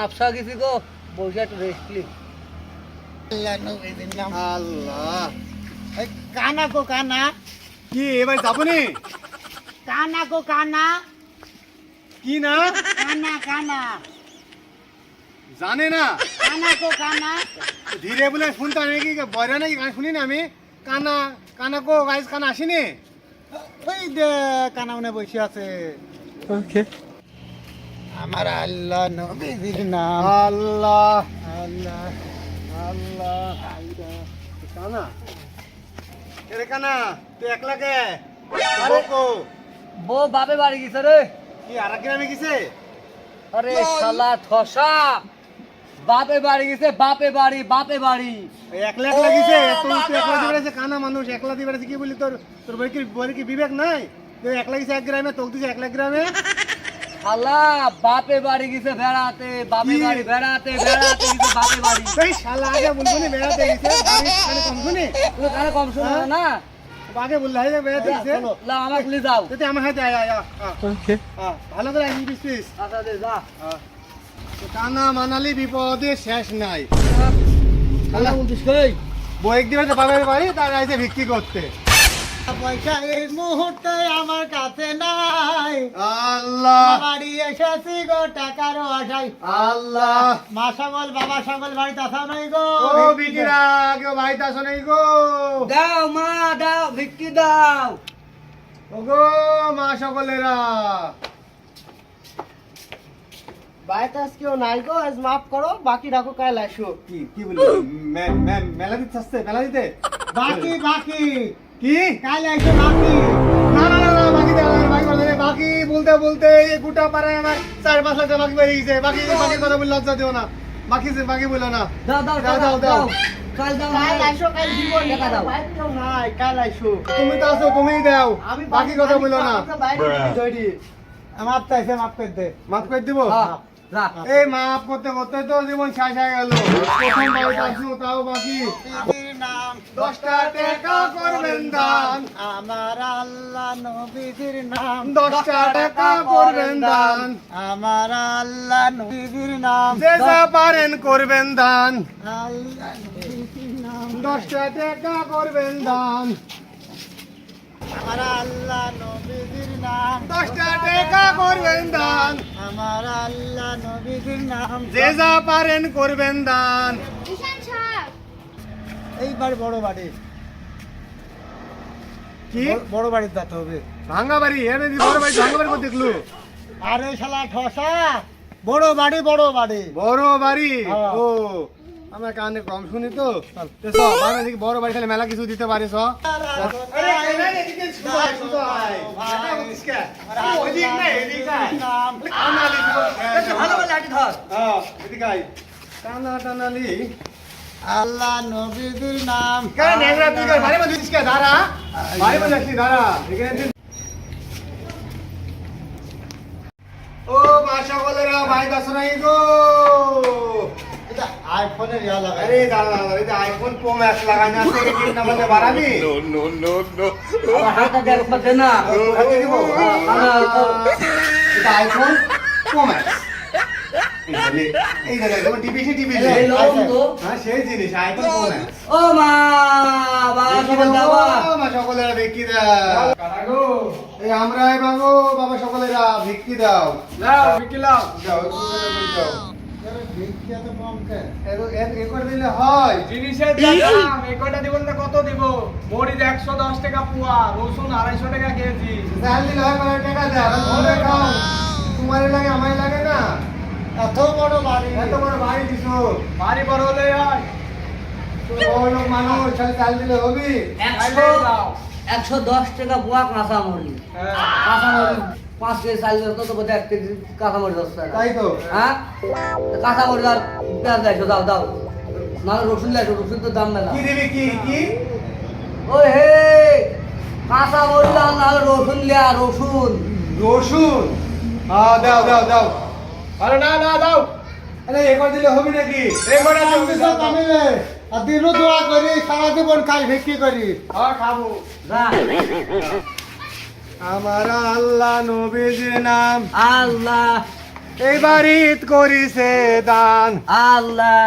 আপসা গেছি গো বসে একটু রেস্ট লি। আল্লাহ। এই কানা গো কানা। কি এবার যাবনি? কানা গো কানা। কি না? কানা কানা। জানে না। কানা গো কানা। ধীরে বলে শুনতে নাকি? বয়রা নাকি গান শুনি না আমি? কানা কানা কো গাইজ কানা আসেনি? ওই দে কানা মনে বসে আছে। আমার আল্লাহ নবীজির নাম। আল্লাহ। আল্লাহ আল্লাহ। কানা এরে কানা তুই একলা কে? আরে বউ বাপে বাড়ি গেছে রে। কি আর গ্রামে গেছে? আরে শালা ঠসা। বাপে বাড়ি গেছে বাপে বাড়ি বাপে বাড়ি। একলা একলা গেছে? তুই তুই একলা দিবে আছে কানা মানুষ একলা দিবে আছে কি বলি তোর তোর বই কি বই কি বিবেক নাই? তুই একলা গেছে এক গ্রামে তোক দিছে একলা গ্রামে? শালা বাপে বাড়ি গেছে বেড়াতে বাপে? বাড়ি বেড়াতে বেড়াতে গেছে বাপে বাড়ি। এই শালা আগে বলব নি বেড়াতে গেছে বাড়ি খালি কম শুনি? তুই কানে কম শোনো হ্যাঁ? না। আগে বললে হয় বেড়াতে গেছে। লা আমাকে নিয়ে যাও। তুই আমার হাতে আয় আয় আয় আয়, ভালো করে দিছিস। আচ্ছা দে যা। কানা মানালি বিপদে শেষ নাই। শালা বলছিস কই? বইক দিবে তো বাবার বাড়ি তার আইছে বিক্রি করতে। পয়সা এই মুহূর্তে আমার কাছে নাই। আল্লাহ। বাড়ি এসেছি গো টাকার আশাই আল্লাহ। মা সকল বাবা সকল বাড়িতে আসাও নাই গো। ও বিটিরা কেউ বাড়িতে আসো নাই গো। দাও মা দাও ভিক্ষি দাও। ও গো মা সকলেরা। বাড়িতে আজ কেউ নাই গো আজ মাফ করো বাকি রাখো কাল আসো। কি কি বলি? মেলা দিতে আসছে মেলা দিতে? বাকি বাকি। কি? কাল আসো বাকি। না না না না বাকি দে আমার বাকি বলতে বাকি বলতে বলতে এই গোটা পাড়ায় আমার চার পাঁচ লাখ টাকা বাকি বেরিয়ে গেছে। বাকি বাকি কথা বলে লজ্জা দিও না। বাকি বাকি বলো না। দাও দাও দাও, দাও দাও, দাও। দাও। কাল দাও কাল না। কাল দিব। টাকা দাও। নাই কাল আসো। তুমি তো আসো তুমিই দাও। বাকি কথা বলো না। মাপ চাইছে করে দে। করে দিব হ্যাঁ, এই মাফ করতে করতে তো জীবন শেষ হয়ে গেল। প্রথম বাড়িতে আসলো তাও বাকি। দশটা টাকা করবেন দান। আমার আল্লাহ নবীজির নাম দশটা টাকা করবেন দান। আমার আল্লাহ নবীজির নাম যে যা পারেন করবেন দান। আল্লাহ নবীজির নাম দশটা টাকা করবেন দান। আমার আল্লাহ নবীজির নাম। দশটা টাকা করবেন দান। আমার আল্লাহ নবীজির নাম। যে যা পারেন করবেন দান। এইবার বড় বাড়ি। কি? বড়- বাড়ির হবে। ভাঙ্গা বাড়ি দি বড় বাড়ি ভাঙ্গা বাড়ি দেখলু? আরে শালা ঠসা। বড় বাড়ি বড় বাড়ি। বড় বাড়ি? হ্যাঁ। ও আমার কানে কম শুনি তো দেখি বড় বাড়ি খেলে মেলা কিছু দিতে পারিস টানালি আল্লাহ নবীজির নাম কেন নেংরা তুই কর ভাই দাঁড়া দাঁড়া এখানে ও মা সকলেরা ভাই দাস নাই গো আইফোনের ইয়া লাগাই। আরে দাঁড়া দাঁড়া এটা আইফোন প্রো ম্যাক্স কি না বাড়াবি? আমার হাতটা দেখ পাচ্ছে না। হাতে দিব? এটা আইফোন প্রো ম্যাক্স এই যে দেখো টিভি সে এই লোক তো হ্যাঁ সেই জিনিস আইফোন প্রো ম্যাক্স ও মা বাবা সকল দাবা মা সকলেরা ভিক্ষি দাও এই আমরা এই বাবু বাবা সকলেরা ভিক্ষি দাও। লাও বিকিলাও দাও। দাও। হয় জিনিসের দাম এই কয়টা না কত দিব? মরিচ একশো দশ টাকা পোয়া রসুন আড়াইশো টাকা কেজি। চাল দিলে হয় কয় টাকা দেয় খাও তোমার লাগে আমায় লাগে না এত বড় বাড়ি এত বড় বাড়ি দিছো। বাড়ি বড় হলে হয় মানুষ চাল দিলে হবি একশো দশ টাকা বুয়া কাঁচা মরি হ্যাঁ। কাঁচা পাঁচ কেজি চাল এক কেজি মরি তাই তো? হ্যাঁ? কাঁচা মরি আর পেঁয়াজ দেখো দাও দাও। নাহলে রসুন দেখো রসুন তো দাম কি দিবি কি কি? ওই হে কাঁচা মরি দাও নাহলে রসুন লিয়া রসুন। রসুন? হ্যাঁ দাও দাও দাও। আরে না না দাও। আরে এ করে দিলে হবি নাকি? এই কয়টা আমি দিব সব কামিলে আর দিনও দোয়া করি সারা জীবন খাই ভিক্ষি করি। হ্যাঁ খাব। যা। আমার আল্লাহ নবীজির নাম। আল্লাহ। এইবার ঈদ করিছে দান। আল্লাহ।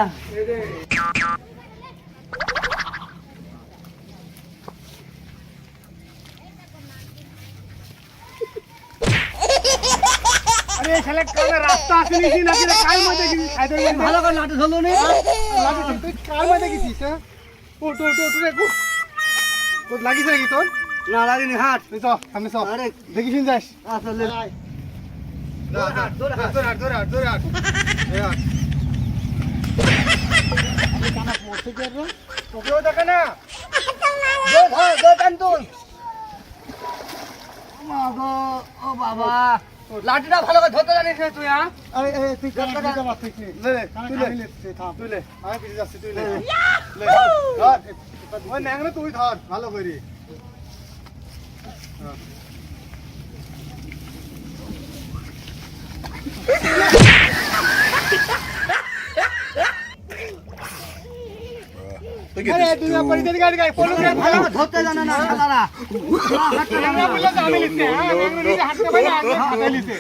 রাস্তা নাকি? কার গেছিস ভালো করে লাঠি ধরলো নি? কার মধ্যে গেছিস হ্যাঁ? ও লাগিস নাকি তোর? না লাগিনি হাট। তুই চ সামনে চ আরে দেখিস যাস আসলে ধরে হাট ধরে হাট ধরে হাট ধরে হাট। ধরে হাট ধরে হাট কানা পড়ছে কে রে তোকেও দেখে না? দে ধর দে টান তুল ও বাবা। লাঠিটা ভালো করে ধরতে জানিস না তুই হ্যাঁ? আরে তুই কানা দিতে পারছিস নে লে তুই লে। তুই লে। আমি পিছে যাচ্ছি তুই লে। লে। ধর। ওই ন্যাংরা তুই ধর ভালো করে। আরে দুনিয়া পরিচয় গাড়ি গাড়ি পড়ল রে ভালো করে ধরতে জানে না শালারা ন্যাংরা বললে তো আমি লিখতে হ্যাঁ ন্যাংরা নিজে হাঁটতে পারে না হাঁটতে লিখতে